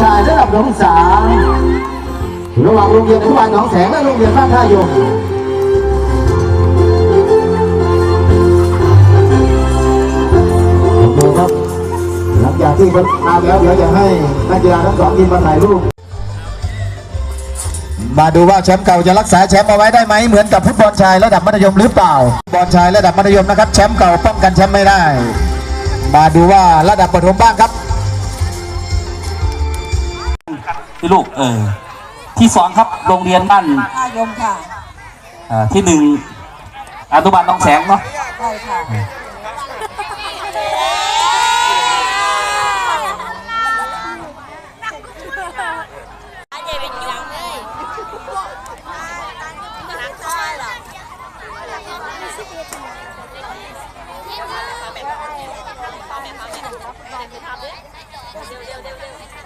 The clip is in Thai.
ชายระดับหนองสาระหว่างโรงเรียนอนุบาลหนองแสงและโรงเรียนบ้านท่ายมดูครับ หลังจากที่เขามาแล้วเดี๋ยวจะให้นักกีฬาทั้งสองทีมมาถ่ายรูป มาดูว่าแชมป์เก่าจะรักษาแชมป์เอาไว้ได้ไหมเหมือนกับฟุตบอลชายระดับมัธยมหรือเปล่าฟุตบอลชายระดับมัธยมนะครับ แชมป์เก่าป้องกันแชมป์ไม่ได้ มาดูว่าระดับประถมบ้างครับ พี่ลูกเออที่สองครับโรงเรียนบ้านายมค่ะอ่าที่หนึ่งอนุบาลน้องแสงเนาะใช่ค่ะเร็วเร็วเร็ว